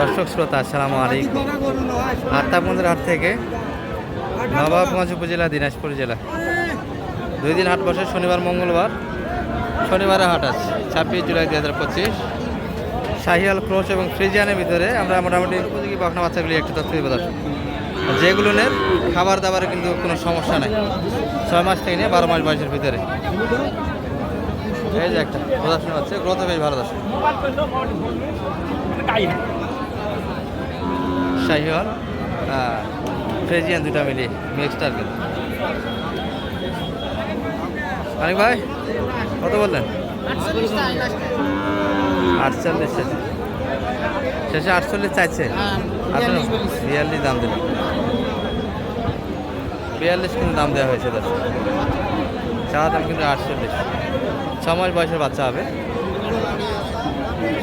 দর্শক শ্রোতা, আসসালামু আলাইকুম। আত্মাবন্দের হাট থেকে নবাবগঞ্জ উপজেলা, দিনাজপুর জেলা। দুই দিন হাট বসে, শনিবার, মঙ্গলবার। শনিবারে হাট আছে, ছাব্বিশ জুলাই দুই হাজার পঁচিশ। শাহিয়াল ক্রোশ এবং ফ্রিজিয়ানের ভিতরে আমরা মোটামুটি উপযোগী বকনা বাচ্চাগুলি একটু তথ্য দেবো দর্শক। যেগুলোনের খাবার দাবারে কিন্তু কোনো সমস্যা নেই। ছয় মাস থেকে নিয়ে বারো মাস বয়সের ভিতরে। এই যে একটা, প্রদর্শন হচ্ছে গ্রোথ বেশ ভালো দর্শক। শাহিওয়াল ফ্রেজিয়ান দুটা মিলিয়ে মিক্সড আর কিন্তু মানিক ভাই কত বললেন? আটচল্লিশ শেষে শেষে আটচল্লিশ চাইছে। আসলে বিয়াল্লিশ দাম দিল বিয়াল্লিশ কিন্তু দাম দেওয়া হয়েছে দশ চাওয়া দাম কিন্তু আটচল্লিশ। ছ মাস বয়সের বাচ্চা হবে।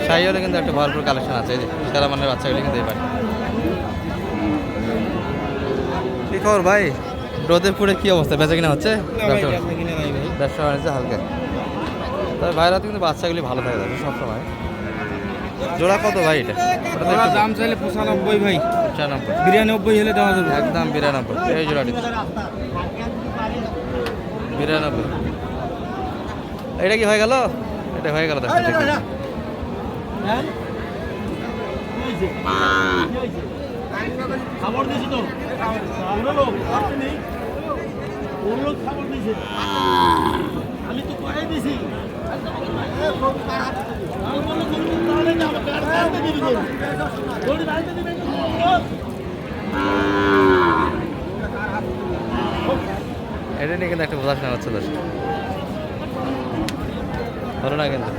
সাইওয়ালে কিন্তু একটা ভরপুর কালেকশন আছে এই যে সারা মানের বাচ্চাগুলি কিন্তু এই এবার। কি খবর ভাই? রোদে পুরে কি অবস্থা? বেচা কিনা হচ্ছে? ব্যবসা বাণিজ্য হালকা। তবে বাইরে কিন্তু বাচ্চাগুলি ভালো থাকে দাদা সবসময়। জোড়া কত ভাই এটা? একটু দাম চাইলে পঁচানব্বই ভাই। পঁচানব্বই। বিরানব্বই হলে দেওয়া যাবে। একদম বিরানব্বই। এই জোড়াটি। বিরানব্বই। এটা কি হয়ে গেল? এটা হয়ে গেল দেখো দেখি। খবর দিয়েছি তো। আমি তো করে দিছি এটা নিয়ে কিন্তু একটা বোঝাশোনা হচ্ছে। দোষ হলো না কিন্তু।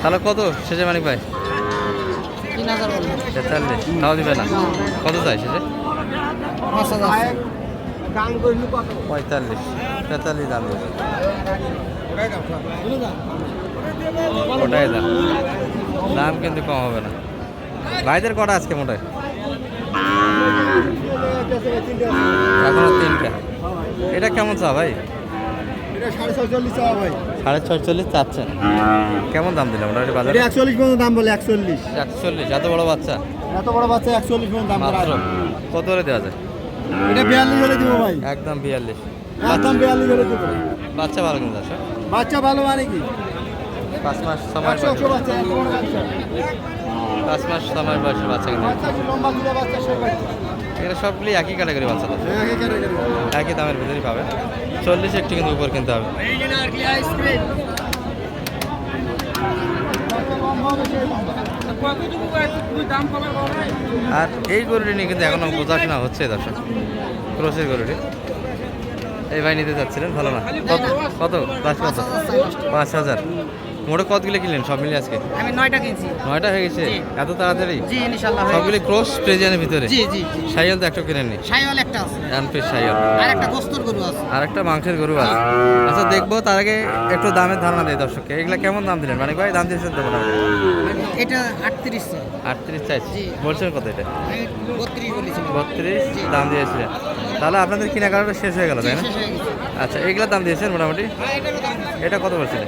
তাহলে কত? শেষে মানিক ভাই? তেতাল্লিশ। তাও দিবে না? কত চাই শেষে? পঁয়তাল্লিশ। তেতাল্লিশ দাম দেবে। ওটাই দাম। দাম কিন্তু কম হবে না। ভাইদের কটা আজকে মোটায় এখনও তিনটা। এটা কেমন চা ভাই? সাড়ে ছয়চল্লিশ চাচ্ছেন? কেমন দাম দিলাম? মোটামুটি বাজারে? একচল্লিশ পর্যন্ত দাম বলে একচল্লিশ। একচল্লিশ এত বড় বাচ্চা? এত বড় বাচ্চা একচল্লিশ পর্যন্ত দাম কত করে দেওয়া যায়? এটা বিয়াল্লিশ হলে দিব ভাই। একদম বিয়াল্লিশ। একদম বিয়াল্লিশ হলে দিব। বাচ্চা ভালো কিন্তু আছে? বাচ্চা ভালো মানে কি? পাঁচ মাস বয়স। বাচ্চা পাঁচ মাস ছ মাস বয়সের বাচ্চা কিন্তু এখানে সবগুলি একই ক্যাটাগরি বাচ্চা হ্যাঁ। একই দামের ভিতরেই পাবে। চল্লিশ একটি কিন্তু উপর কিনতে হবে। আর এই গরুটি নিয়ে কিন্তু এখনও বোঝাশোনা হচ্ছে দর্শক। ক্রোসের গরুটি। এই ভাই নিতে চাচ্ছিলেন ভালো না? কত? কত? পাঁচ কত পাঁচ হাজার। মোটে কতগুলো কিনলেন সব মিলে আজকে? আমি নয়টা কিনছি। নয়টা হয়ে গেছে? এত তাড়াতাড়ি? জি ইনশাল্লাহ হয়ে সবগুলি ক্রস প্রেজিয়ানের ভিতরে? জি জি সাইয়াল তো একটা কিনেননি? সাইওয়াল একটা আছে। অ্যানফিস সাইয়াল আর একটা গোস্তর গরু আছে। আর একটা মাংসের গরু আছে। আচ্ছা দেখব তার আগে একটু দামের ধারণা দেয় দর্শককে। এগুলা কেমন দাম দিলেন? মানে ভাই দাম দিয়েছেন তো মোটামুটি? এটা আটত্রিশ আটত্রিশ চাইছি জি। বলছেন কত এটা? বত্রিশ বত্রিশ দাম দিয়েছিলেন। তাহলে আপনাদের কেনাকাটা শেষ হয়ে গেল তাই না? আচ্ছা এগুলোর দাম দিয়েছেন মোটামুটি? হ্যাঁ বলছি। এটা কত বলছিলেন?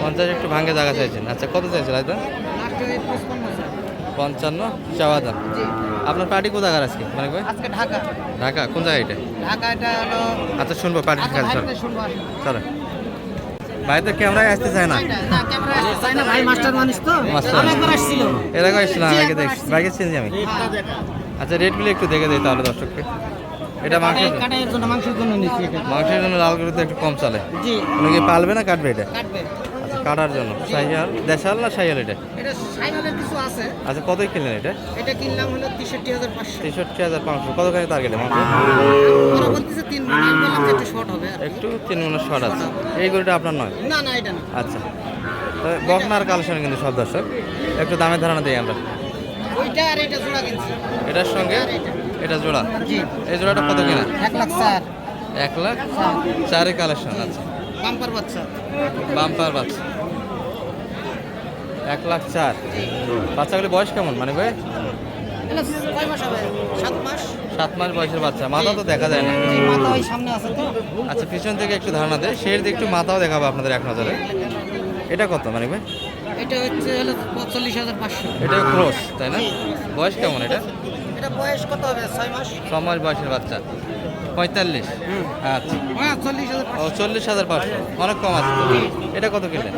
পঞ্চাশ একটু ভাঙে জায়গা চাইছেন। আচ্ছা কত চাইছেন আছে। পঞ্চান্ন চাওয়া দাম আপনার পার্টি কোথাকার আজকে মানে আজকে ঢাকা। ঢাকা কোন জায়গায় এটা? ঢাকা এটা হলো আচ্ছা শুনব পার্টি কাজ চলো। চলো ভাই তো ক্যামেরায় আসতে চায় না। ভাই মাস্টার মানুষ তো। একবার আসছিল আগে দেখছি। বাইকে চিনছি আমি। আচ্ছা রেটগুলো একটু দেখে দিই তাহলে দর্শককে। এটা মাংসের জন্য। মাংসের জন্য লাল গরু তো একটু কম চলে। জি। পালবে না কাটবে এটা। কাটবে। কাটার জন্য। সাইয়াল দেশাল না সাইয়াল এটা? এটা সাইকেলের কিছু আছে। আচ্ছা কতই কিনলেন এটা? এটা কিনলাম হলো তেষট্টি হাজার পাঁচশো। তেষট্টি হাজার পাঁচশো। কতখানি তার গেলে ওরা বলতেছে তিন মিনিট আমি বললাম যে একটু শর্ট হবে একটু তিন মনে শর্ট আছে। এই গরুটা আপনার নয়? না না এটা না। আচ্ছা। তবে বকনার কালেকশন কিন্তু সব দর্শক। একটু দামের ধারণা দিই আমরা। ওইটা আর এটা জোড়া কিনছি। এটার সঙ্গে এটা জোড়া? জি। এই জোড়াটা কত কিনা? এক লাখ চার। এক লাখ চারের কালেকশন আচ্ছা। বাম্পার বাচ্চা। বাম্পার বাচ্চা। এক লাখ চার। বাচ্চাগুলি বয়স কেমন মানে ভাই? সাত মাস? সাত মাস বয়সের বাচ্চা। মাথা তো দেখা যায় না। মাথা সামনে আছে তো। আচ্ছা পিছন থেকে একটু ধারণা দেয় শের দিয়ে একটু মাথাও দেখাবো আপনাদের এক নজরে। এটা কত মানে ভাই? এটা হচ্ছে হলো পঁয়তাল্লিশ হাজার পাঁচশো। এটা ক্রস তাই না? বয়স কেমন এটা? এটা বয়স কত হবে? ছয় মাস? ছ মাস বয়সের বাচ্চা। পঁয়তাল্লিশ? আচ্ছা। ও চল্লিশ হাজার পাঁচশো। অনেক কম আছে। এটা কত কিনলেন?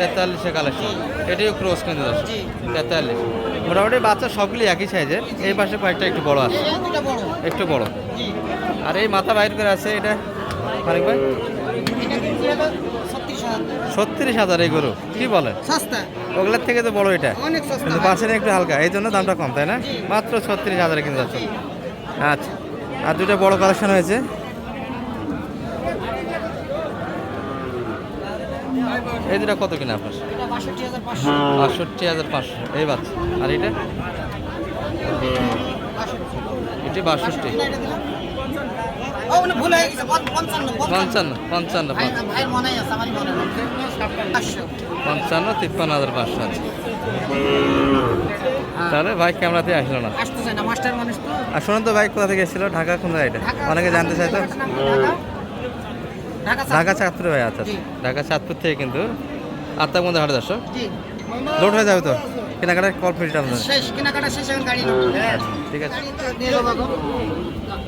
তেতাল্লিশ। কালেকশন এটিও ক্রস কিন্তু দর্শক তেতাল্লিশ। মোটামুটি বাচ্চা সবগুলি একই সাইজের এই পাশে কয়েকটা একটু বড় আছে। একটু বড়। আর এই মাথা বাইর করে আছে এটা? মানিক ভাই? ছত্রিশ হাজার। এই গরু। কি বলে? ওগুলোর থেকে তো বড় এটা। কিন্তু পাশের একটু হালকা। এই জন্য দামটা কম তাই না? মাত্র ছত্রিশ হাজারে কিনতে যাচ্ছে। আচ্ছা। আর দুটো বড় কালেকশন হয়েছে। এই দুটা কত কিনা আপনার? এটা বাষট্টি হাজার পাঁচশো। এই বাচ্চা আর এটা? এটি বাষট্টি। হয়ে পঞ্চান্ন পঞ্চান্ন পঞ্চান্ন তিপ্পান্ন হাজার পাঁচশো আছে। তাহলে ভাই ক্যামেরাতে আসলো না। আর শোনেন তো ভাই কোথা থেকে এসেছিল? ঢাকা কোন জায়গাটা অনেকে জানতে চাই তো। ঢাকা। ঢাকা ভাই আচ্ছা জি। ঢাকা চাঁদপুর থেকে কিন্তু আটটার মধ্যে হাটে দর্শক। লোড হয়ে যাবে তো? কেনাকাটার কল ফ্রিটা এখন গাড়ি নেব। ঠিক আছে।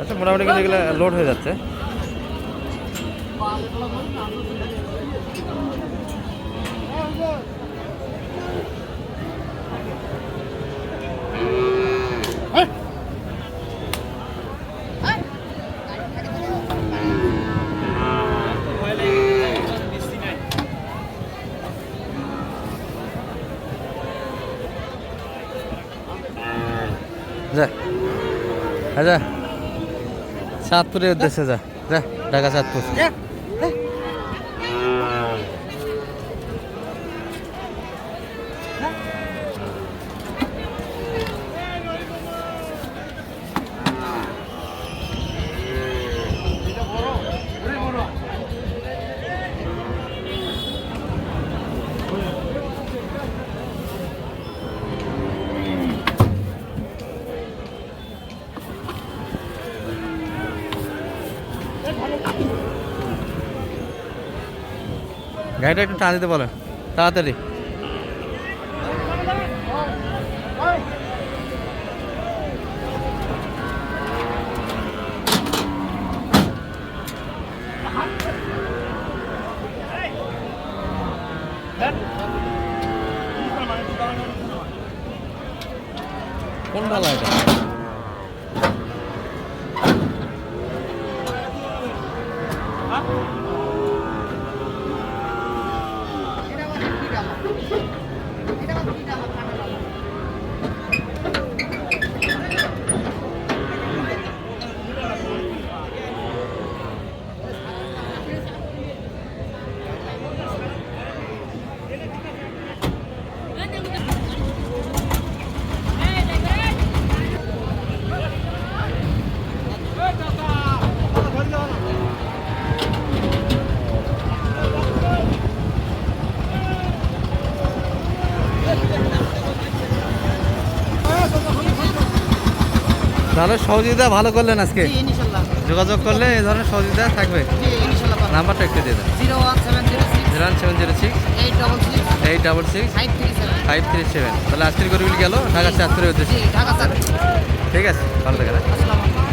আচ্ছা মোটামুটি কিন্তু এগুলো লোড হয়ে যাচ্ছে। আচ্ছা চাঁদপুরের উদ্দেশ্যে যা। যা ঢাকা চাঁদপুর। গাড়িটা একটু টান দিতে বলেন। তাড়াতাড়ি। কোন ভালো এটা? তাহলে সহযোগিতা ভালো করলেন আজকে? যোগাযোগ করলে এই ধরনের সহযোগিতা থাকবে। নাম্বারটা একটু দিয়ে দেন। 01706 zero seven zero six. 866 eight double six. 537 five three seven. তাহলে আজকের গরিবগুলি গেল ঢাকা চাঁদপুরের উদ্দেশ্যে। ঠিক আছে ভালো থাকেন? আসসালামু আলাইকুম।